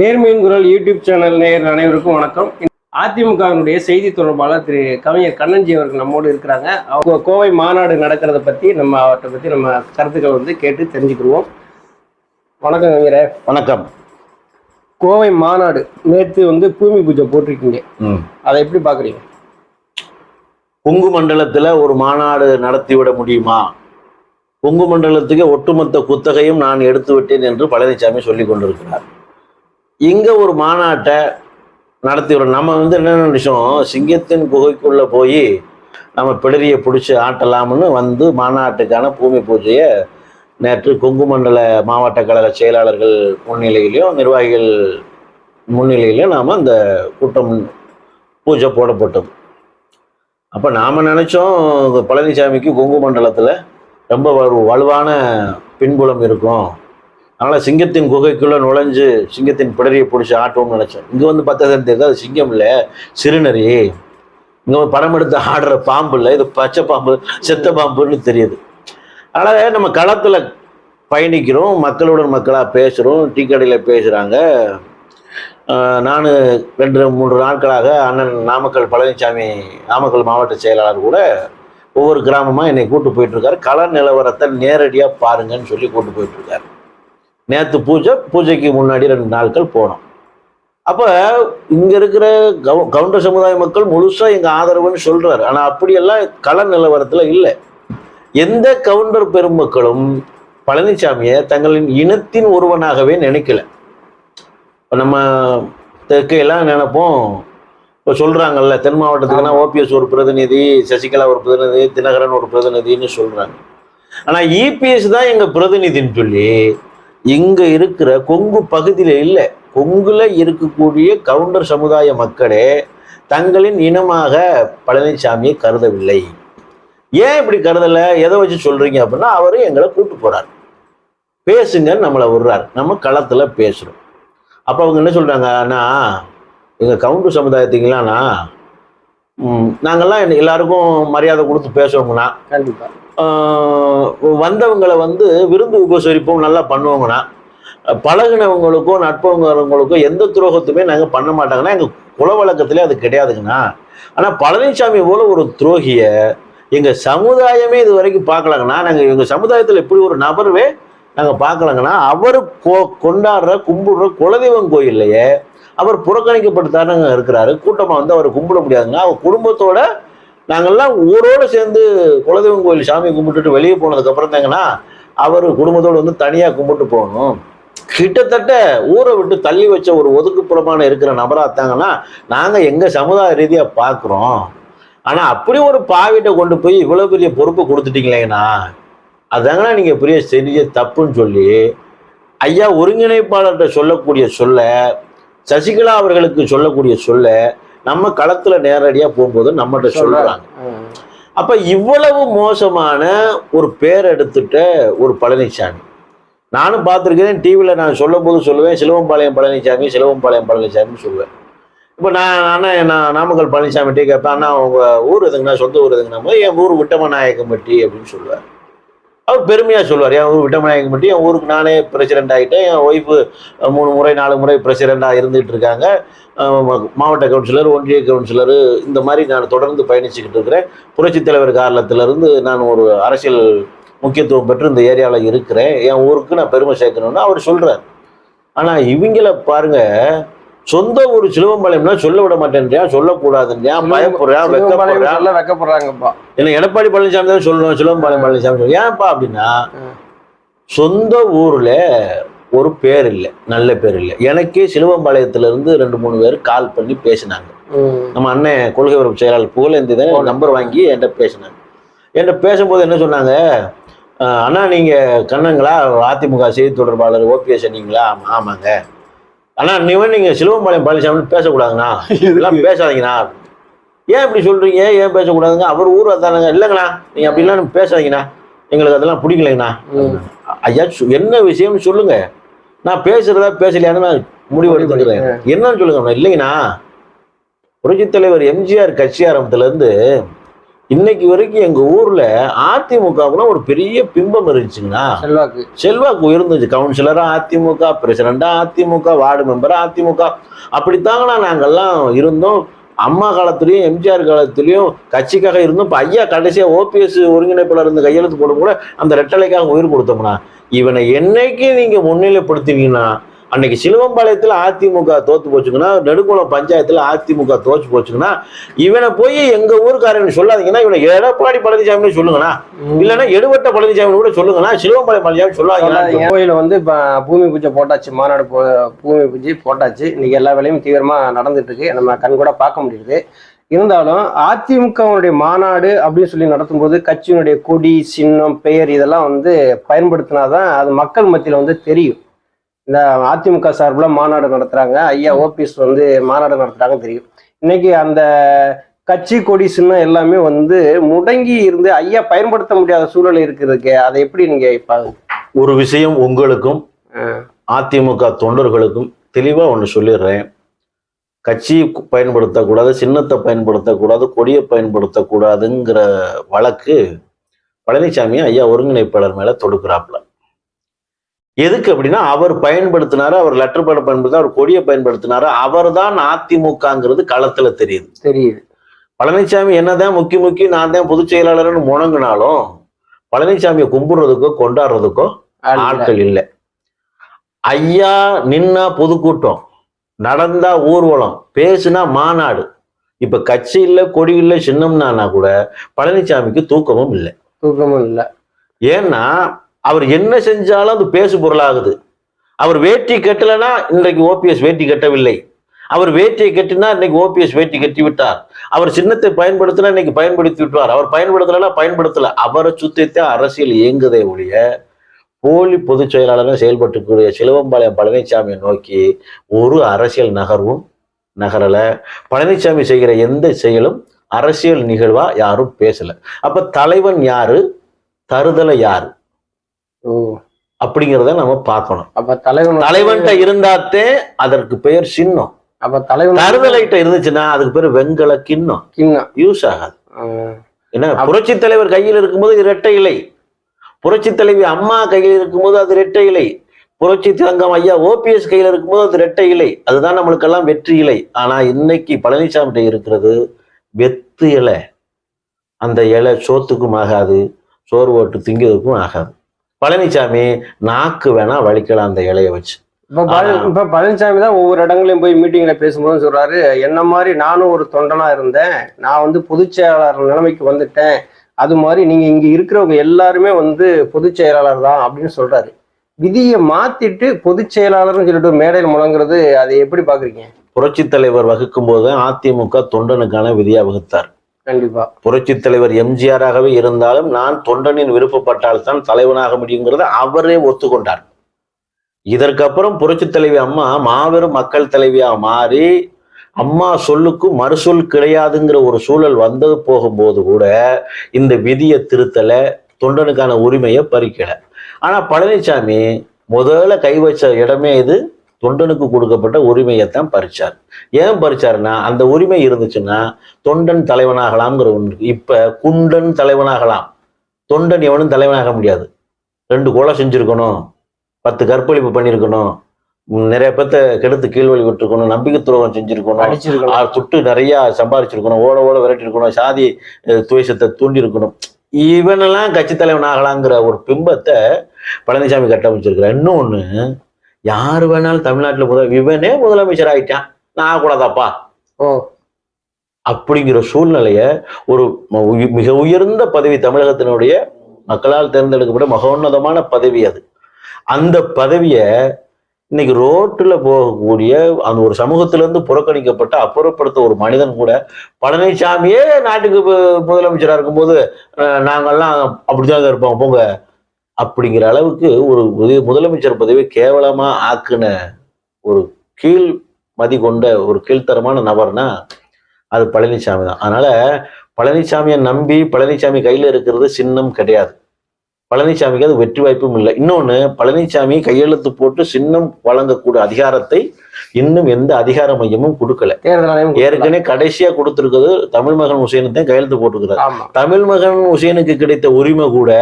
நேர்மையின் குரல் YouTube channel நேயர் அனைவருக்கும் வணக்கம். அதிமுகவினுடைய செய்தி தொடர்பாளர் திரு கவிஞர் கண்ணன்ஜி அவர்கள் நம்மோடு இருக்கிறாங்க. அவங்க கோவை மாநாடு நடக்கிறத பத்தி நம்ம அவர்கிட்ட பத்தி நம்ம கருத்துக்கள் வந்து கேட்டு தெரிஞ்சுக்கிடுவோம். வணக்கம் கவிஞரே. வணக்கம். கோவை மாநாடு நேற்று வந்து பூமி பூஜை போட்டிருக்கீங்க. அதை எப்படி பாக்குறீங்க? கொங்கு மண்டலத்துல ஒரு மாநாடு நடத்திவிட முடியுமா? கொங்கு மண்டலத்துக்கு ஒட்டுமொத்த குத்தகையும் நான் எடுத்து விட்டேன் என்று பழனிசாமி சொல்லி கொண்டிருக்கிறார். இங்கே ஒரு மாநாட்டை நடத்தி விட நம்ம வந்து என்ன நினைச்சோம்? சிங்கத்தின் குகைக்குள்ளே போய் நம்ம பிடரியை பிடிச்சி ஆட்டலாம்னு வந்து மாநாட்டுக்கான பூமி பூஜையை நேற்று கொங்கு மண்டல மாவட்ட கழக செயலாளர்கள் முன்னிலையிலையும் நிர்வாகிகள் முன்னிலையிலையும் நாம் அந்த கூட்டம் பூஜை போடப்பட்டது. அப்போ நாம் நினச்சோம் பழனிசாமிக்கு கொங்கு மண்டலத்தில் ரொம்ப வலுவான பின்புலம் இருக்கும். அதனால் சிங்கத்தின் குகைக்குள்ளே நுழைஞ்சு சிங்கத்தின் பிடரியை பிடிச்சி ஆட்டோம்னு நினச்சேன். இங்கே வந்து பார்த்தா தெரியுது அது சிங்கம் இல்லை சிறுநறி இங்கே படம் எடுத்து ஆடுற பாம்பு இல்லை இது பச்சை பாம்பு செத்த பாம்புன்னு தெரியுது. அதனால் நம்ம களத்தில் பயணிக்கிறோம் மக்களுடன் மக்களாக பேசுகிறோம் டீ கடையில் பேசுகிறாங்க நான் ரெண்டு மூன்று நாட்களாக அண்ணன் நாமக்கல் பழனிசாமி நாமக்கல் மாவட்ட செயலாளர் கூட ஒவ்வொரு கிராமமாக என்னை கூட்டு போயிட்டுருக்காரு கள நிலவரத்தை நேரடியாக பாருங்கன்னு சொல்லி கூட்டு போயிட்டுருக்காரு நேற்று பூஜை பூஜைக்கு முன்னாடி ரெண்டு நாட்கள் போனோம். அப்போ இங்கே இருக்கிற கவு கவுண்டர் சமுதாய மக்கள் முழுசாக எங்கள் ஆதரவுன்னு சொல்கிறாரு ஆனால் அப்படியெல்லாம் கள நிலவரத்தில் இல்லை. எந்த கவுண்டர் பெருமக்களும் பழனிசாமியை தங்களின் இனத்தின் ஒருவனாகவே நினைக்கல. இப்போ நம்ம தெற்கையெல்லாம் நினைப்போம். இப்போ சொல்கிறாங்கல்ல தென் மாவட்டத்துக்குன்னா ஓபிஎஸ் ஒரு பிரதிநிதி சசிகலா ஒரு பிரதிநிதி தினகரன் ஒரு பிரதிநிதின்னு சொல்கிறாங்க ஆனால் இபிஎஸ் தான் எங்கள் பிரதிநிதின்னு சொல்லி இங்கே இருக்கிற கொங்கு பகுதியில் இல்லை. கொங்குல இருக்கக்கூடிய கவுண்டர் சமுதாய மக்களே தங்களின் இனமாக பழனிசாமியை கருதவில்லை. ஏன் இப்படி கருதலை? எதை வச்சு சொல்றீங்க அப்படின்னா அவரும் எங்களை கூட்டு போறார். பேசுங்கன்னு நம்மளை விடுறார். நம்ம களத்துல பேசுறோம். அப்போ அவங்க என்ன சொல்கிறாங்க ஆனால் எங்க கவுண்டர் சமுதாயத்துக்கலாம்ண்ணா நாங்கள்லாம் நாங்கெல்லாம் எல்லாருக்கும் மரியாதை கொடுத்து பேசுவோங்கண்ணா கண்டிப்பா. வந்தவங்களை வந்து விருந்து உபசரிப்போம் நல்லா பண்ணுவோங்கண்ணா. பழகினவங்களுக்கும் நட்பவங்களுக்கும் எந்த துரோகத்துமே நாங்கள் பண்ண மாட்டாங்கன்னா எங்கள் குலவழக்கத்திலே அது கிடையாதுங்கண்ணா. ஆனால் பழனிசாமி போல ஒரு துரோகியை எங்கள் சமுதாயமே இது வரைக்கும் பார்க்கலாங்கண்ணா. நாங்கள் எங்கள் சமுதாயத்தில் இப்படி ஒரு நபர்வே நாங்கள் பார்க்கலாங்கண்ணா. அவர் கொ கொண்டாடுற கும்பிடுற குலதெய்வம் கோயில்லையே அவர் புறக்கணிக்கப்பட்டு இருக்கிறாரு. கூட்டமாக வந்து அவர் கும்பிட முடியாதுங்க அவர் குடும்பத்தோட நாங்கெல்லாம் ஊரோட சேர்ந்து குலதெய்வம் கோயில் சாமி கும்பிட்டுட்டு வெளியே போனதுக்கப்புறம் தாங்கன்னா அவர் குடும்பத்தோடு வந்து தனியாக கும்பிட்டு போகணும். கிட்டத்தட்ட ஊரை விட்டு தள்ளி வச்ச ஒரு ஒதுக்குப்புறமான இருக்கிற நபராத்தாங்கன்னா நாங்கள் எங்கள் சமுதாய ரீதியாக பார்க்குறோம் ஆனால் அப்படி ஒரு பாவிட்ட கொண்டு போய் இவ்வளோ பெரிய பொறுப்பை கொடுத்துட்டீங்களேங்கண்ணா. அதாங்கண்ணா நீங்கள் பெரிய செரிய தப்புன்னு சொல்லி ஐயா ஒருங்கிணைப்பாளர்கிட்ட சொல்லக்கூடிய சொல்ல சசிகலா அவர்களுக்கு சொல்லக்கூடிய சொல்ல நம்ம களத்துல நேரடியா போகும்போது நம்மகிட்ட சொல்றாங்க. அப்ப இவ்வளவு மோசமான ஒரு பேர் எடுத்துட்ட ஒரு பழனிசாமி நானும் பார்த்துருக்கேன் டிவியில் நான் சொல்லும் போது சொல்லுவேன் சிலுவம்பாளையம் பழனிசாமி சிலுவம்பாளையம் பழனிசாமின்னு சொல்லுவேன். இப்போ நான் அண்ணா நான் நாமக்கல் பழனிசாமிகிட்டே கேட்பேன் அண்ணா உங்கள் ஊர் எதுங்கண்ணா சொந்த ஊர் எதுங்கண்ணா என் ஊர் விட்டமநாயக்கம்பட்டி அப்படின்னு சொல்லுவார் அவர் பெருமையாக சொல்லுவார். என் ஊர் விட்டமநாயக்கம்பட்டி என் ஊருக்கு நானே பிரசிடென்ட் ஆகிட்டேன். என் ஒய்ஃபு மூணு முறை நாலு முறை பிரசிடெண்ட்டாக இருந்துகிட்டு இருக்காங்க. மாவட்ட கவுன்சிலர் ஒன்றிய கவுன்சிலர் இந்த மாதிரி நான் தொடர்ந்து பயணிச்சுக்கிட்டு இருக்கிறேன். புரட்சித் தலைவர் காலத்திலிருந்து நான் ஒரு அரசியல் முக்கியத்துவம் பெற்று இந்த ஏரியாவில் இருக்கிறேன். என் ஊருக்கு நான் பெருமை சேர்க்கணும்னு அவர் சொல்கிறார் ஆனால் இவங்கள பாருங்கள் சொந்த ஊர் சிலுவம்பாளையம்னா சொல்ல விட மாட்டேன்றியா? சொல்லக்கூடாதுன்றியா? பயப்படுறா? சிவபாளையம் வெக்கப்படுறா வெக்கப்படுறாங்கப்பா எடப்பாடி பழனிசாமி தான் சொல்லணும். சிலம்பரம் பழனிசாமி சொல்லணும். ஏன்ப்பா அப்படின்னா. சொந்த ஊர்ல ஒரு பேர் இல்லை. நல்ல பேர் இல்லை. எனக்கே சிலுவம்பாளையத்துல இருந்து ரெண்டு மூணு பேர் கால் பண்ணி பேசினாங்க. நம்ம அண்ணன் கொள்கை உறவு செயலாளர் புகழேந்தி தான். நம்பர் வாங்கி என்கிட்ட பேசினாங்க. என்கிட்ட பேசும்போது என்ன சொன்னாங்க? "அஹ், அண்ணா நீங்க கண்ணங்களா? அதிமுக செய்தி தொடர்பாளர் ஓபிஎஸ் நீங்களா "ஆமா, ஆமாங்க. அண்ணா நீவன் நீங்க சிலுவம்பாளையம் பழனிசாமி பேசக்கூடாதுண்ணா. இதெல்லாம் பேசாதீங்கண்ணா. ஏன் இப்படி சொல்றீங்க? ஏன் பேசக்கூடாதுங்க? அவர் ஊர் அதானுங்க இல்லைங்கண்ணா. நீங்க அப்படிலாம் பேசாதீங்கண்ணா. எங்களுக்கு அதெல்லாம் பிடிக்கலைங்கண்ணா. ஐயா என்ன விஷயம்னு சொல்லுங்க. நான் பேசுறதா பேசலையான்னு நான் முடிவு எடுத்துக்கிறேன் என்னன்னு சொல்லுங்க இல்லைங்கண்ணா. புரட்சித் தலைவர் எம்ஜிஆர் கட்சி ஆரம்பத்துல இருந்து இன்னைக்கு வரைக்கும் எங்க ஊர்ல அதிமுகவுக்குலாம் ஒரு பெரிய பிம்பம் இருந்துச்சுங்கண்ணா செல்வாக்கு. செல்வாக்கு உயர்ந்துச்சு. கவுன்சிலரா அதிமுக பிரசிடண்டா அதிமுக வார்டு மெம்பரா அதிமுக. அப்படித்தாங்கண்ணா நாங்கெல்லாம் இருந்தோம். அம்மா காலத்துலயும் எம்ஜிஆர் காலத்துலயும் கட்சிக்காக இருந்தோம். இப்ப ஐயா கடைசியா ஓபிஎஸ் ஒருங்கிணைப்பாளர் இருந்து கையெழுத்து போடும் கூட அந்த ரெட்டலைக்காக உயிர் கொடுத்தோம்னா இவனை என்னைக்கு நீங்க முன்னிலைப்படுத்தினீங்கன்னா அன்னைக்கு சிலுவம்பாளையத்துல அதிமுக தோத்து போச்சுங்கன்னா நெடுங்குளம் பஞ்சாயத்துல அதிமுக தோச்சு போச்சுங்கன்னா இவனை போய் எங்க ஊருக்காரன் சொல்லாதீங்கன்னா இவனை எடப்பாடி பழனிசாமி சொல்லுங்கண்ணா. இல்லைன்னா எடுவட்ட பழனிசாமி கூட சொல்லுங்கண்ணா. சிலுவம்பாளையம் பழனிசாமி சொல்லாதீங்கன்னா என் கோயில வந்து இப்ப பூமி பூஜை போட்டாச்சு மாநாடு பூமி பூஜை போட்டாச்சு. இன்னைக்கு எல்லா வேலையும் தீவிரமா நடந்துட்டு இருக்கு நம்ம கண் கூட பார்க்க முடியுது. இருந்தாலும் அதிமுகவுடைய மாநாடு அப்படின்னு சொல்லி நடத்தும்போது கட்சியினுடைய கொடி சின்னம் பெயர் இதெல்லாம் வந்து பயன்படுத்தினாதான் அது மக்கள் மத்தியில வந்து தெரியும். இந்த அதிமுக சார்பில் மாநாடு நடத்துறாங்க. ஐயா ஓபிஎஸ் வந்து மாநாடு நடத்துறாங்கன்னு தெரியும். இன்னைக்கு அந்த கட்சி கொடி சின்னம் எல்லாமே வந்து முடங்கி இருந்து ஐயா பயன்படுத்த முடியாத சூழல் இருக்கிறதுக்கு அதை எப்படி நீங்க இப்ப ஒரு விஷயம் உங்களுக்கும் அதிமுக தொண்டர்களுக்கும் தெளிவா ஒன்று சொல்லிடுறேன். கட்சி பயன்படுத்தக்கூடாது சின்னத்தை பயன்படுத்தக்கூடாது கொடியை பயன்படுத்தக்கூடாதுங்கிற வழக்கு பழனிசாமி ஐயா ஒருங்கிணைப்பாளர் மேல தொடுக்கிறாப்புல. எதுக்கு அப்படின்னா அவர் பயன்படுத்தினாரு அவர் லெட்டர் பேட பயன்படுத்தினார் அவர் கொடியை பயன்படுத்தினாரு. அவர் தான் அதிமுகங்கிறது களத்துல தெரியுது. தெரியுது. பழனிசாமி என்னதான் முக்கி முக்கி நான் தான் பொதுச் செயலாளர்னு முழங்கினாலும் பழனிசாமியை கும்பிடுறதுக்கோ கொண்டாடுறதுக்கோ. ஆட்கள் இல்லை. ஐயா நின்னா பொதுக்கூட்டம் நடந்தா ஊர்வலம் பேசுனா மாநாடு. இப்ப கட்சி இல்ல கொடி இல்ல சின்னம்னானா கூட பழனிசாமிக்கு தூக்கமும் இல்லை. தூக்கமும் இல்ல. ஏன்னா அவர் என்ன செஞ்சாலும் அது பேசு பொருளாகுது. அவர் வேட்டி கட்டலைன்னா இன்றைக்கு ஓபிஎஸ் வேட்டி கட்டவில்லை. அவர் வேட்டியை கட்டினா இன்னைக்கு ஓபிஎஸ் வேட்டி கட்டி விட்டார் அவர் சின்னத்தை பயன்படுத்தினா இன்னைக்கு பயன்படுத்தி விட்டார் அவர் பயன்படுத்தலைன்னா பயன்படுத்தல. அவரை சுத்தித்தான் அரசியல் இயங்குதே ஒழிய போலி பொதுச் செயலாளராக செயல்பட்டுக்கூடிய சிலுவம்பாளையம் பழனிசாமியை நோக்கி ஒரு அரசியல் நகர்வும் நகரல. பழனிசாமி செய்கிற எந்த செயலும் அரசியல் நிகழ்வா யாரும் பேசல. அப்ப தலைவன் யாரு? தருதலை யாரு? அப்படிங்கிறத நம்ம பார்க்கணும். அப்ப தலைவன் தலைவன்கிட்ட இருந்தாத்தே அதற்கு பெயர் சின்னம். அப்ப தலைவன் வந்து தருதலைட்ட இருந்துச்சுன்னா அதுக்கு பேர் வெண்கல கிண்ணம் கிண்ணம். யூஸ் ஆகாது. ஏன்னா புரட்சி தலைவர் கையில் இருக்கும்போது இது இரட்டை இலை. புரட்சி தலைவி அம்மா கையில் இருக்கும்போது அது இரட்டை இலை. புரட்சி தங்கம் ஐயா ஓபிஎஸ் கையில் இருக்கும்போது அது இரட்டை இலை. அதுதான் நம்மளுக்கெல்லாம் வெற்றி இலை. ஆனா இன்னைக்கு பழனிசாமி இருக்கிறது வெத்து இலை. அந்த இலை சோத்துக்கும் ஆகாது சோறு ஓட்டு திங்கிறதுக்கும் ஆகாது. பழனிசாமி நாக்கு வேணா வலிக்கலாம் அந்த இலைய வச்சு. இப்ப பழனிசாமி தான் ஒவ்வொரு இடங்களையும் போய் மீட்டிங்ல பேசும்போது சொல்றாரு என்ன மாதிரி நானும் ஒரு தொண்டனா இருந்தேன். நான் வந்து பொதுச் செயலாளர் நிலைமைக்கு வந்துட்டேன். அது மாதிரி நீங்க இங்க இருக்கிறவங்க எல்லாருமே வந்து பொதுச் செயலாளர் தான் அப்படின்னு சொல்றாரு. விதியை மாத்திட்டு பொதுச் செயலாளர்னு சொல்லிட்டு ஒரு மேடையில் முழங்குறது அதை எப்படி பாக்குறீங்க? புரட்சி தலைவர் வகுக்கும் போது அதிமுக தொண்டனுக்கான விதியா வகுத்தார். கண்டிப்பா. புரட்சி தலைவர் எம்ஜிஆராகவே இருந்தாலும் நான் தொண்டனின் விருப்பப்பட்டால் தான் தலைவனாக முடியுங்கிறத அவரே ஒத்துக்கொண்டார். இதற்கப்புறம் புரட்சி தலைவி அம்மா மாபெரும் மக்கள் தலைவியா மாறி அம்மா சொல்லுக்கு மறுசொல் கிடையாதுங்கிற ஒரு சூழல் வந்து போகும்போது கூட இந்த விதியை திருத்தலை தொண்டனுக்கான உரிமையை பறிக்கல. ஆனா பழனிசாமி முதல்ல கை வச்ச இடமே இது. தொண்டனுக்கு கொடுக்கப்பட்ட உரிமையைத்தான் பறிச்சார். ஏன் பறிச்சாருன்னா அந்த உரிமை இருந்துச்சுன்னா தொண்டன் தலைவனாகலாம்ங்கிற ஒன்று. இப்ப குண்டன் தலைவனாகலாம். தொண்டன் எவனும் தலைவனாக முடியாது. ரெண்டு கொலை செஞ்சிருக்கணும். பத்து கற்பழிப்பு பண்ணியிருக்கணும் நிறைய பேத்த கெடுத்து கீழ்வழி விட்டுருக்கணும். நம்பிக்கை துரோகம் செஞ்சிருக்கணும். துட்டு நிறைய சம்பாரிச்சிருக்கணும். ஓட ஓட விரட்டி இருக்கணும் சாதி துவேஷத்தை தூண்டி இருக்கணும் இவனெல்லாம் கட்சி தலைவன் ஆகலாங்கிற ஒரு பிம்பத்தை பழனிசாமி கட்டமைச்சிருக்கிறார். இன்னொன்னு யாரு வேணாலும் தமிழ்நாட்டுல முதல் இவனே முதலமைச்சர் ஆயிட்டான். நான் ஆகக்கூடாதாப்பா ஓ. அப்படிங்கிற சூழ்நிலைய ஒரு மிக உயர்ந்த பதவி தமிழகத்தினுடைய மக்களால் தேர்ந்தெடுக்கப்பட்ட மகோன்னதமான பதவி அது. அந்த பதவியை இன்னைக்கு ரோட்டுல போகக்கூடிய அந்த ஒரு சமூகத்திலிருந்து புறக்கணிக்கப்பட்ட அப்புறப்படுத்த ஒரு மனிதன் கூட பழனிசாமியே நாட்டுக்கு பு- முதலமைச்சரா இருக்கும்போது அஹ், நாங்கெல்லாம் அப்படிதான் இருப்போம். போங்க. அப்படிங்கிற அளவுக்கு ஒரு முதலமைச்சர் பதவியை கேவலமா ஆக்குன ஒரு கீழ் மதி கொண்ட ஒரு கீழ்த்தரமான நபர்னா அது பழனிசாமி தான். அதனால பழனிசாமியை நம்பி பழனிசாமி கையில இருக்கிறது சின்னம் கிடையாது. பழனிசாமிக்கு அது வெற்றி வாய்ப்பும் இல்லை. இன்னொன்னு பழனிசாமி கையெழுத்து போட்டு சின்னம் வழங்கக்கூடிய அதிகாரத்தை இன்னும் எந்த அதிகார மையமும் கொடுக்கல. ஏற்கனவே கடைசியா கொடுத்திருக்கிறது தமிழ் மகன் ஹுசேனுக்கு தான் கையெழுத்து போட்டிருக்கிறார். தமிழ் மகன் ஹுசேனுக்கு கிடைத்த உரிமை கூட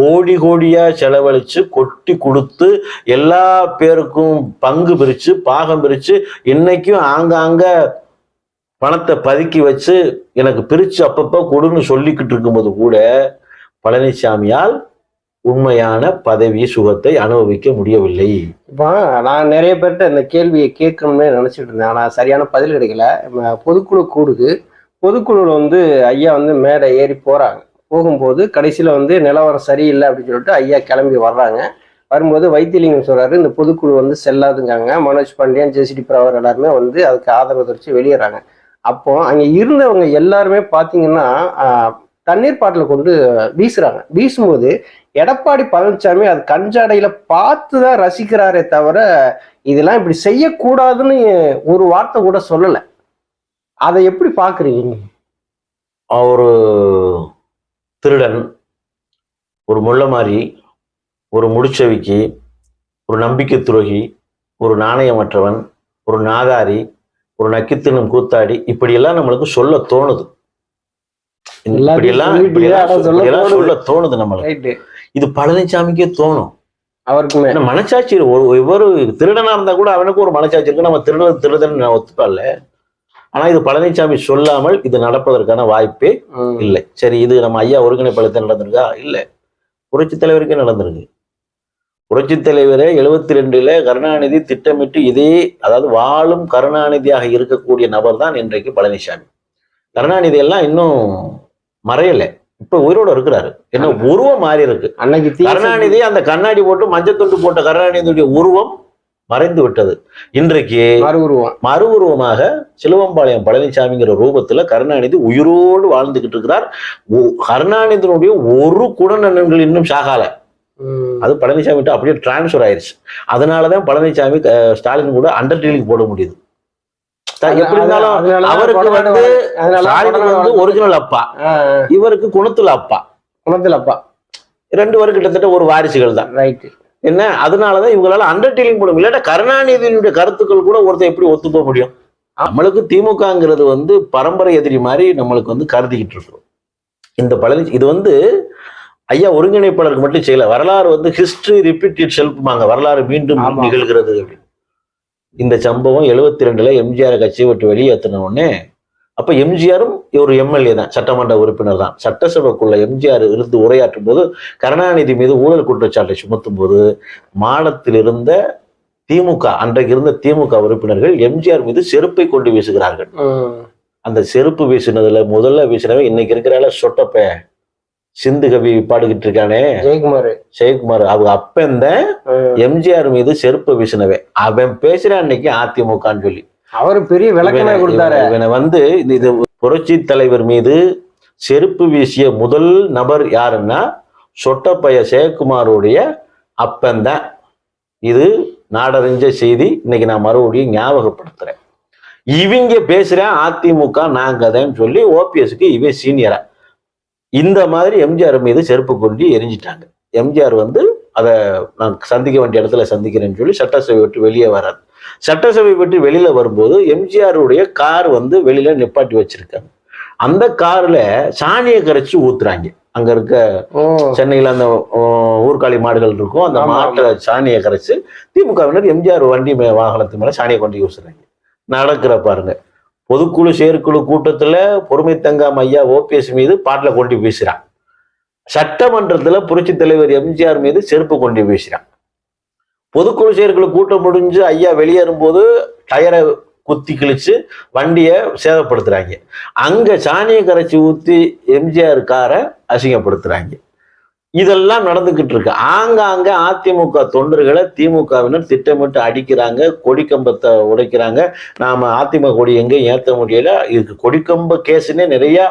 கோடி கோடியா செலவழிச்சு கொட்டி கொடுத்து எல்லா பேருக்கும் பங்கு பிரிச்சு பாகம் பிரிச்சு இன்னைக்கும் ஆங்காங்க பணத்தை பதுக்கி வச்சு எனக்கு பிரிச்சு அப்பப்போ கொடுன்னு சொல்லிக்கிட்டு இருக்கும்போது கூட பழனிசாமியால் உண்மையான பதவி சுகத்தை அனுபவிக்க முடியவில்லை. இப்போ நான் நிறைய பேர்கிட்ட இந்த கேள்வியை கேட்கணும்னு நினைச்சிட்டு இருந்தேன். ஆனால் சரியான பதில் கிடைக்கல. பொதுக்குழு கூடுது. பொதுக்குழுவில் வந்து ஐயா வந்து மேடை ஏறி போகிறாங்க போகும்போது கடைசியில் வந்து நிலவரம் சரியில்லை அப்படின்னு சொல்லிட்டு ஐயா கிளம்பி வர்றாங்க. வரும்போது வைத்தியலிங்கம் சொல்கிறாரு இந்த பொதுக்குழு வந்து செல்லாதுங்காங்க. மனோஜ் பாண்டியன் ஜெசிடி பிரவர் எல்லாருமே வந்து அதுக்கு ஆதரவு தெரிவித்து வெளியேறாங்க. அப்போ அங்கே இருந்தவங்க எல்லாருமே பார்த்தீங்கன்னா தண்ணீர் பாட்டில் கொண்டு வீசுறாங்க. வீசும்போது எடப்பாடி பழனிசாமி அது கஞ்சாடையில பார்த்து தான் ரசிக்கிறாரே தவிர இதெல்லாம் இப்படி செய்யக்கூடாதுன்னு ஒரு வார்த்தை கூட சொல்லலை. அதை எப்படி பார்க்குறீங்க அவர் திருடன் ஒரு முள்ளமாரி ஒரு முடிச்சவிக்கி ஒரு நம்பிக்கை துரோகி ஒரு நாணயமற்றவன் ஒரு நாதாரி ஒரு நக்கித்தினும் கூத்தாடி இப்படியெல்லாம் நம்மளுக்கு சொல்ல தோணுது. இப்படியெல்லாம் இப்படியெல்லாம் சொல்ல தோணுது. நம்மளுக்கு. இது பழனிசாமிக்கே தோணும். அவருக்குமே. ஏன்னா மனசாட்சி ஒரு ஒவ்வொரு திருடனா இருந்தா கூட அவனுக்கு ஒரு மனசாட்சி இருக்கு. நம்ம திருடன் திருடன் ஒத்துக்கல ஆனா இது பழனிசாமி சொல்லாமல் இது நடப்பதற்கான வாய்ப்பே. இல்லை. சரி இது நம்ம ஐயா ஒருங்கிணைப்பாளத்தில் நடந்திருக்கா? இல்லை. புரட்சி தலைவருக்கே நடந்திருக்கு. புரட்சி தலைவரே எழுபத்தி ரெண்டுல கருணாநிதி திட்டமிட்டு இதே அதாவது வாழும் கருணாநிதியாக இருக்கக்கூடிய நபர் தான் இன்றைக்கு பழனிசாமி கருணாநிதி எல்லாம் இன்னும் மறையல. இப்ப உயிரோட இருக்கிறாரு. என்ன உருவம் மாறி இருக்கு. அன்னைக்கு கருணாநிதி அந்த கண்ணாடி போட்டு மஞ்சள் துண்டு போட்ட கருணாநிதியுடைய உருவம் மறைந்து விட்டது. இன்றைக்கு மறு உருவம் மறு உருவமாக சிலுவம்பாளையம் பழனிசாமிங்கிற ரூபத்துல கருணாநிதி உயிரோடு வாழ்ந்துகிட்டு இருக்கிறார். கருணாநிதியினுடைய ஒரு குணநலன்கள் இன்னும் சாகால. அது பழனிசாமிகிட்ட அப்படியே டிரான்ஸ்ஃபர் ஆயிருச்சு. அதனாலதான் பழனிசாமி ஸ்டாலின் கூட அண்டர் டீலிங் போட முடியுது. எப்படி இருந்தாலும் அவருக்கு வந்து வந்து ஒரிஜினல் அப்பா. இவருக்கு குணத்துல அப்பா. குணத்தில் அப்பா. ரெண்டு பேரும் கிட்டத்தட்ட ஒரு வாரிசுகள் தான். ரைட்டு என்ன? அதனாலதான் இவங்களால அண்டர் டீலிங் போட இல்லாட்டா கருணாநிதியினுடைய கருத்துக்கள் கூட ஒருத்தன் எப்படி ஒத்து போக முடியும்? நம்மளுக்கு திமுகங்கிறது வந்து பரம்பரை எதிரி மாதிரி நம்மளுக்கு வந்து கருதிக்கிட்டு இருக்கிறோம். இந்த பழனி இது வந்து ஐயா ஒருங்கிணைப்பாளருக்கு மட்டும் செய்யல. வரலாறு வந்து ஹிஸ்டரி ரிப்பீட்டட் செல்ஃப்மாங்க வரலாறு மீண்டும். நிகழ்கிறது அப்படின்னு. இந்த சம்பவம் எழுபத்தி ரெண்டுல எம்ஜிஆர் கட்சியை விட்டு வெளியேற்றின உடனே அப்ப எம்ஜிஆரும் ஒரு எம்எல்ஏ தான் சட்டமன்ற உறுப்பினர் தான். சட்டசபைக்குள்ள எம்ஜிஆர் இருந்து உரையாற்றும் போது கருணாநிதி மீது ஊழல் குற்றச்சாட்டை சுமத்தும் போது மாடத்தில் இருந்த திமுக அன்றைக்கு இருந்த திமுக உறுப்பினர்கள் எம்ஜிஆர் மீது செருப்பை கொண்டு வீசுகிறார்கள். அந்த செருப்பு வீசினதுல முதல்ல வீசினவன் இன்னைக்கு இருக்கிறால சொட்டப்ப. சிந்து கவி பாடுகிட்டு இருக்கானே. ஜெயக்குமார். ஜெயக்குமார். அவங்க அப்பந்தான் எம்ஜிஆர் மீது செருப்பு வீசினவன். அவன் பேசுறான் அன்னைக்கு அதிமுகன்னு சொல்லி. அவர் பெரிய விளக்கமே கொடுத்தாரு. இவனை- வந்து இது புரட்சி தலைவர் மீது செருப்பு வீசிய முதல் நபர் யாருன்னா சொட்டப்பைய ஜெயக்குமாருடைய அப்பந்தான் இது நாடறிஞ்ச செய்தி. இன்னைக்கு நான் மறுபடியும் ஞாபகப்படுத்துறேன். இவங்க பேசுறேன் அதிமுக நாங்க தான் சொல்லி ஓபிஎஸ்க்கு இவன் சீனியரா. இந்த மாதிரி எம்ஜிஆர் மீது செருப்பு கொண்டு எரிஞ்சிட்டாங்க. எம்ஜிஆர் வந்து அதை நான் சந்திக்க வேண்டிய இடத்துல சந்திக்கிறேன்னு சொல்லி சட்டசபை விட்டு வெளியே வராது சட்டசபை விட்டு வெளியில வரும்போது எம்ஜிஆருடைய கார் வந்து வெளியில நிப்பாட்டி வச்சிருக்காங்க. அந்த கார்ல சாணியை கரைச்சு ஊத்துறாங்க. அங்க இருக்க சென்னையில அந்த ஓ, ஊர்காளி மாடுகள் இருக்கும். அந்த ஆமா, மாட்டை சாணியை கரைச்சு திமுகவினர் எம்ஜிஆர் வண்டி மே வாகனத்து மேல சாணியை கொண்டு யூசுறாங்க நடக்கிற பாருங்க. பொதுக்குழு செயற்குழு கூட்டத்துல பொறுமை தங்காம ஐயா ஓபிஎஸ் மீது பாட்டில கொண்டு வீசுறான். சட்டமன்றத்துல புரட்சி தலைவர் எம்ஜிஆர் மீது செருப்பு கொண்டு வீசுறான். பொதுக்குழு செயற்குழு கூட்டம் முடிஞ்சு ஐயா வெளியேறும்போது டயரை குத்தி கிழிச்சு வண்டியை சேதப்படுத்துகிறாங்க அங்கே சாணியை கரைச்சி ஊற்றி எம்ஜிஆர் காரை அசிங்கப்படுத்துகிறாங்க இதெல்லாம் நடந்துக்கிட்டு இருக்கு. ஆங்காங்க அதிமுக தொண்டர்களை திமுகவினர் திட்டமிட்டு அடிக்கிறாங்க கொடிக்கம்பத்தை உடைக்கிறாங்க. நாம் அதிமுக கொடி எங்கேயும் ஏற்ற முடியல. இதுக்கு கொடிக்கம்ப கேஸுன்னே நிறையா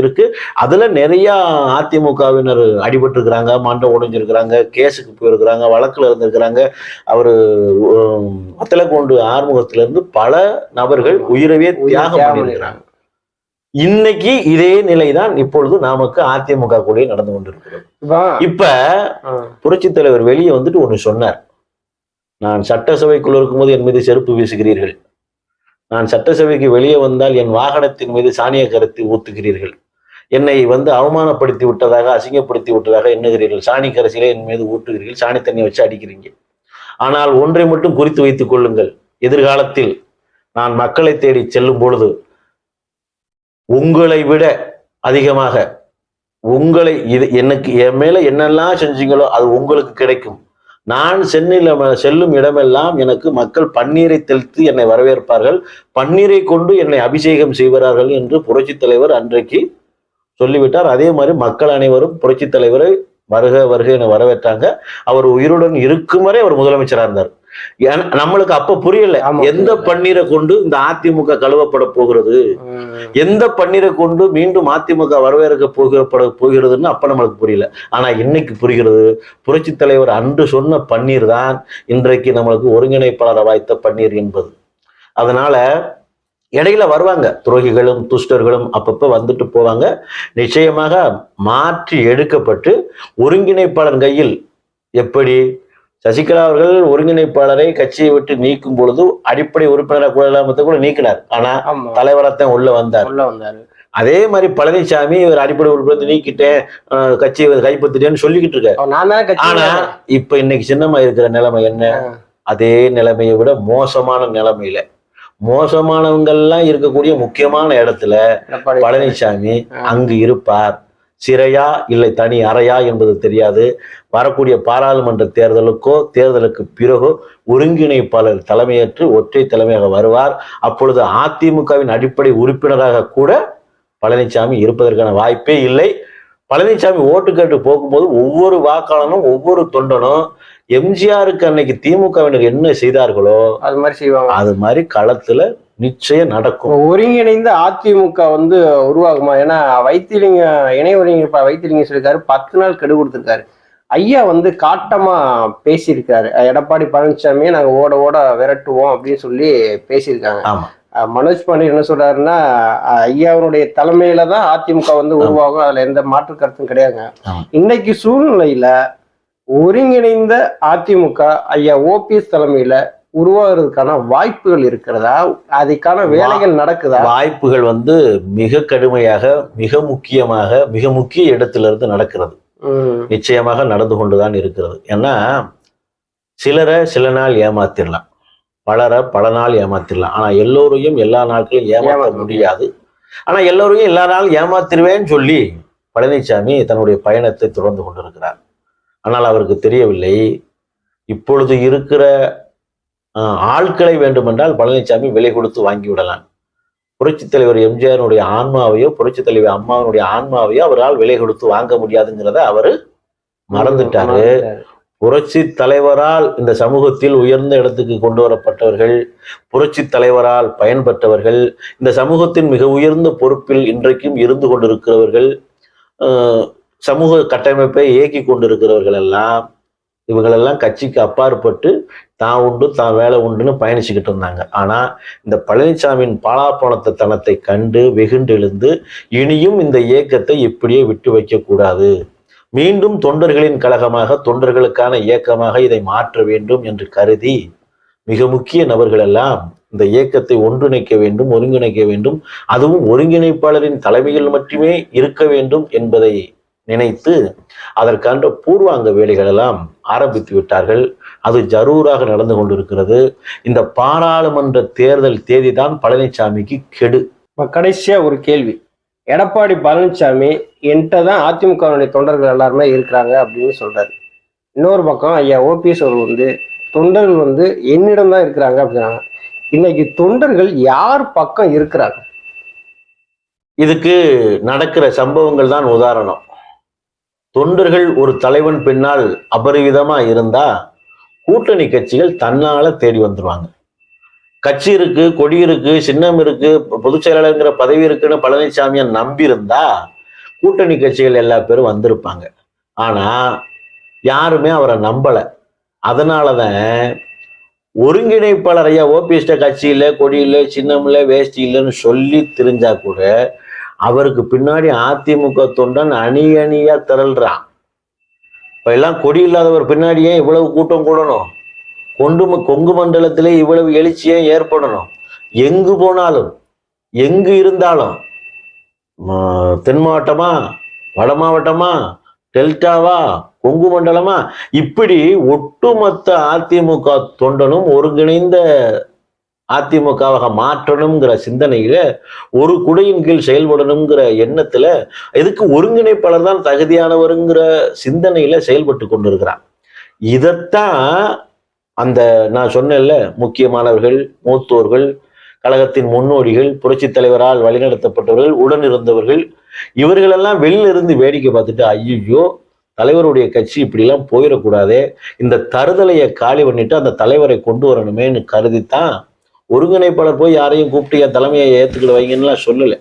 இருக்கு. அதுல நிறைய அதிமுகவினர் அடிபட்டிருக்கிறாங்க மண்டை உடைஞ்சிருக்கிறாங்க கேஸுக்கு போயிருக்கிறாங்க வழக்குல இருந்திருக்கிறாங்க. அவரு அத்தலக்கோண்டு ஆறுமுகத்துல இருந்து பல நபர்கள் உயிரவே தியாகம் பண்ணியிருக்கிறாங்க. இன்னைக்கு இதே நிலைதான் இப்பொழுது நமக்கு அதிமுக கூட நடந்து கொண்டிருக்கிறது. இப்போ புரட்சித் தலைவர் வெளியே வந்துட்டு ஒண்ணு சொன்னார். நான் சட்டசபைக்குள் இருக்கும்போது என் மீது செருப்பு வீசுகிறீர்கள். நான் சட்டசபைக்கு வெளியே வந்தால் என் வாகனத்தின் மீது சாணிய கருத்தை ஊத்துகிறீர்கள். என்னை வந்து அவமானப்படுத்தி விட்டதாக அசிங்கப்படுத்தி விட்டதாக எண்ணுகிறீர்கள். சாணி கரசிலே என் மீது ஊற்றுகிறீர்கள். சாணி தண்ணியை வச்சு அடிக்கிறீங்க. ஆனால் ஒன்றை மட்டும் குறித்து வைத்துக் கொள்ளுங்கள். எதிர்காலத்தில் நான் மக்களை தேடி செல்லும் பொழுது உங்களை விட அதிகமாக உங்களை இது எனக்கு என் மேல என்னெல்லாம் செஞ்சீங்களோ அது உங்களுக்கு கிடைக்கும். நான் சென்னையில் செல்லும் இடமெல்லாம் எனக்கு மக்கள் பன்னீரை தெளித்து என்னை வரவேற்பார்கள். பன்னீரை கொண்டு என்னை அபிஷேகம் செய்வார்கள் என்று புரட்சித் தலைவர் அன்றைக்கு சொல்லிவிட்டார். அதே மாதிரி மக்கள் அனைவரும் புரட்சித் தலைவரை வருக வருக என வரவேற்றாங்க. அவர் உயிருடன் இருக்கும் வரை அவர் முதலமைச்சரா இருந்தார். நம்மளுக்கு அப்ப புரியல. எந்த. பன்னீரை கொண்டு இந்த அதிமுக கழுவப்பட போகிறது? எந்த பன்னீரை கொண்டு மீண்டும் அதிமுக வரவேற்க போகிறப்பட போகிறதுன்னு அப்ப நம்மளுக்கு புரியல. ஆனா இன்னைக்கு புரிகிறது. புரட்சி தலைவர் அன்று சொன்ன பன்னீர் தான் இன்றைக்கு நம்மளுக்கு ஒருங்கிணைப்பாளரை வாய்த்த பன்னீர் என்பது. அதனால இடையில வருவாங்க. துரோகிகளும் துஷ்டர்களும் அப்பப்ப வந்துட்டு போவாங்க. நிச்சயமாக மாற்றி எடுக்கப்பட்டு ஒருங்கிணைப்பாளர் கையில் எப்படி? சசிகலா அவர்கள் ஒருங்கிணைப்பாளரை கட்சியை விட்டு நீக்கும் பொழுது அடிப்படை உறுப்பினராக கூட இல்லாமத்தை கூட நீக்கினார். ஆனா தலைவரத்தான் உள்ள வந்தார். உள்ள வந்தாரு. அதே மாதிரி பழனிசாமி இவர் அடிப்படை உறுப்பினர் நீக்கிட்டேன் கட்சியை கைப்பற்றிட்டேன்னு சொல்லிக்கிட்டு இருக்காரு. ஆனா இப்ப இன்னைக்கு சின்னமா இருக்கிற நிலைமை என்ன? அதே நிலைமையை விட மோசமான நிலைமையில மோசமானவங்கெல்லாம் இருக்கக்கூடிய முக்கியமான இடத்துல பழனிசாமி. அங்கு இருப்பார். சிறையா இல்லை தனி அறையா என்பது தெரியாது. வரக்கூடிய பாராளுமன்ற தேர்தலுக்கோ தேர்தலுக்கு பிறகோ ஒருங்கிணைப்பாளர் தலைமையேற்று ஒற்றை தலைமையாக வருவார். அப்பொழுது அதிமுகவின் அடிப்படை உறுப்பினராக கூட பழனிசாமி இருப்பதற்கான வாய்ப்பே இல்லை. பழனிசாமி ஓட்டு கேட்டு போகும்போது ஒவ்வொரு வாக்காளனும் ஒவ்வொரு தொண்டனும் எம்ஜிஆருக்கு அன்னைக்கு திமுகவினர் என்ன செய்தார்களோ அது மாதிரி செய்வாங்க. அது மாதிரி களத்துல நிச்சயம் நடக்கும். ஒருங்கிணைந்த அதிமுக வந்து உருவாகுமா? ஏன்னா வைத்திலிங்க இணை ஒருங்கிணைப்பாளர் வைத்திலிங்க சொல்லியிருக்காரு பத்து நாள் கெடு கொடுத்திருக்காரு. ஐயா வந்து காட்டமா பேசியிருக்காரு. எடப்பாடி பழனிசாமியை நாங்க ஓட ஓட விரட்டுவோம் அப்படின்னு சொல்லி பேசியிருக்காங்க. மனோஜ் பாண்டியன் என்ன சொல்றாருன்னா ஐயாவுடைய தலைமையில தான் அதிமுக வந்து உருவாகும். அதுல எந்த மாற்று கருத்தும் கிடையாதுங்க. இன்னைக்கு சூழ்நிலையில ஒருங்கிணைந்த அதிமுக ஐயா ஓபிஎஸ் தலைமையில உருவாகிறதுக்கான வாய்ப்புகள் இருக்கிறதா? அதுக்கான வேலைகள் நடக்குதா? வாய்ப்புகள் வந்து மிக கடுமையாக மிக முக்கியமாக மிக முக்கிய இடத்துல இருந்து நடக்கிறது நிச்சயமாக நடந்து கொண்டுதான் இருக்கிறது. ஏன்னா சிலரை சில நாள் ஏமாத்திடலாம். பலரை பல நாள் ஏமாத்திடலாம். ஆனா எல்லோரையும் எல்லா நாட்களும் ஏமாற்ற முடியாது. ஆனா எல்லோரையும் எல்லா நாளும் ஏமாத்திருவேன்னு சொல்லி பழனிசாமி தன்னுடைய பயணத்தை தொடர்ந்து கொண்டிருக்கிறார். ஆனால் அவருக்கு தெரியவில்லை. இப்பொழுது இருக்கிற ஆஹ், ஆட்களை வேண்டுமென்றால் பழனிசாமி விலை கொடுத்து வாங்கி விடலாம். புரட்சித் தலைவர் எம்ஜிஆருடைய ஆன்மாவையோ புரட்சித் தலைவர் அம்மாவினுடைய ஆன்மாவையோ அவரால் விலை கொடுத்து வாங்க முடியாதுங்கிறத அவர் மறந்துட்டாரு. புரட்சி தலைவரால் இந்த சமூகத்தில் உயர்ந்த இடத்துக்கு கொண்டு வரப்பட்டவர்கள் புரட்சி தலைவரால் பயன்பெற்றவர்கள் இந்த சமூகத்தின் மிக உயர்ந்த பொறுப்பில் இன்றைக்கும் இருந்து கொண்டிருக்கிறவர்கள் ஆஹ், சமூக கட்டமைப்பை இயக்கி கொண்டிருக்கிறவர்கள் எல்லாம் இவங்களெல்லாம் கட்சிக்கு அப்பாற்பட்டு தான் உண்டு தான் வேலை உண்டுன்னு பயணிச்சுக்கிட்டு இருந்தாங்க. ஆனா இந்த பழனிசாமியின் பாலாப்போனத்த தனத்தை கண்டு வெகுண்டெழுந்து இனியும் இந்த இயக்கத்தை இப்படியே விட்டு வைக்கக்கூடாது மீண்டும் தொண்டர்களின் கழகமாக தொண்டர்களுக்கான இயக்கமாக இதை மாற்ற வேண்டும் என்று கருதி மிக முக்கிய நபர்களெல்லாம் இந்த இயக்கத்தை ஒன்றிணைக்க வேண்டும் ஒருங்கிணைக்க வேண்டும். அதுவும் ஒருங்கிணைப்பாளரின் தலைமையில் மட்டுமே இருக்க வேண்டும் என்பதை நினைத்து அதற்கான பூர்வாங்க வேலைகள் எல்லாம் ஆரம்பித்து விட்டார்கள். அது ஜரூராக நடந்து கொண்டிருக்கிறது. இந்த பாராளுமன்ற தேர்தல் தேதி தான் பழனிசாமிக்கு கெடு கடைசியா ஒரு கேள்வி. எடப்பாடி பழனிசாமி என்கிட்ட தான் அதிமுகவினுடைய தொண்டர்கள் எல்லாருமே இருக்கிறாங்க அப்படின்னு சொல்றாரு. இன்னொரு பக்கம் ஐயா ஓபிஎஸ் அவர் வந்து தொண்டர்கள் வந்து என்னிடம் தான் இருக்கிறாங்க அப்படின்னாங்க இன்னைக்கு தொண்டர்கள் யார் பக்கம் இருக்கிறாங்க? இதுக்கு நடக்கிற சம்பவங்கள் தான் உதாரணம். தொண்டர்கள் ஒரு தலைவன் பின்னால் அபரிவிதமா இருந்தா கூட்டணி கட்சிகள் தன்னால தேடி வந்துருவாங்க. கட்சி இருக்கு கொடி இருக்கு சின்னம் இருக்கு பொதுச் செயலாளர்ங்கிற பதவி இருக்குன்னு பழனிசாமியை நம்பி இருந்தா கூட்டணி கட்சிகள் எல்லா பேரும் வந்திருப்பாங்க. ஆனா யாருமே அவரை நம்பல. அதனாலதான் ஒருங்கிணைப்பாளர் ஐயா ஓபிஎஸ்ட கட்சி இல்லை கொடி சின்னம் வேஷ்டி இல்லைன்னு சொல்லி தெரிஞ்சா கூட அவருக்கு பின்னாடி அதிமுக தொண்டன் அணி அணியா திரள்றான் இப்ப எல்லாம் கொடி இல்லாதவர் பின்னாடியே இவ்வளவு கூட்டம் கூடணும்? கொண்டு ம- கொங்கு மண்டலத்திலே இவ்வளவு எழுச்சியே ஏற்படணும்? எங்கு போனாலும் எங்கு இருந்தாலும் தென் மாவட்டமா வட மாவட்டமா டெல்டாவா கொங்கு மண்டலமா இப்படி ஒட்டுமொத்த அதிமுக தொண்டனும் ஒருங்கிணைந்த அதிமுகவாக மாற்றணுங்கிற சிந்தனையில ஒரு குடையின் கீழ் செயல்படணுங்கிற எண்ணத்துல இதுக்கு ஒருங்கிணைப்பாளர் தான் தகுதியானவருங்கிற சிந்தனையில செயல்பட்டு கொண்டிருக்கிறான் இதைத்தான் அந்த நான் சொன்னேன்ல முக்கியமானவர்கள் மூத்தோர்கள் கழகத்தின் முன்னோடிகள் புரட்சி தலைவரால் வழிநடத்தப்பட்டவர்கள் உடன் இருந்தவர்கள் இவர்களெல்லாம் வெளியில இருந்து வேடிக்கை பார்த்துட்டு ஐயோ தலைவருடைய கட்சி இப்படிலாம் போயிடக்கூடாதே இந்த தருதலையை காலி பண்ணிட்டு அந்த தலைவரை கொண்டு வரணுமேன்னு கருதித்தான் ஒருங்கிணைப்பாளர் போய் யாரையும் கூப்பிட்டு என் தலைமையை ஏத்துக்கிட்டு வைங்கன்னுலாம் சொல்லல.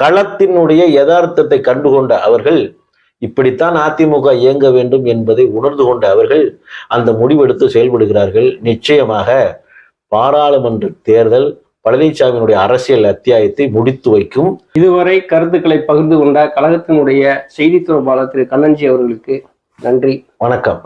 களத்தினுடைய யதார்த்தத்தை கண்டுகொண்ட அவர்கள் இப்படித்தான் அதிமுக இயங்க வேண்டும் என்பதை உணர்ந்து கொண்ட அவர்கள் அந்த முடிவெடுத்து செயல்படுகிறார்கள். நிச்சயமாக பாராளுமன்ற தேர்தல் பழனிசாமியினுடைய அரசியல் அத்தியாயத்தை முடித்து வைக்கும். இதுவரை கருத்துக்களை பகிர்ந்து கொண்ட கழகத்தினுடைய செய்தி தொடர்பாளர் திரு கண்ணஞ்சி அவர்களுக்கு நன்றி. வணக்கம்.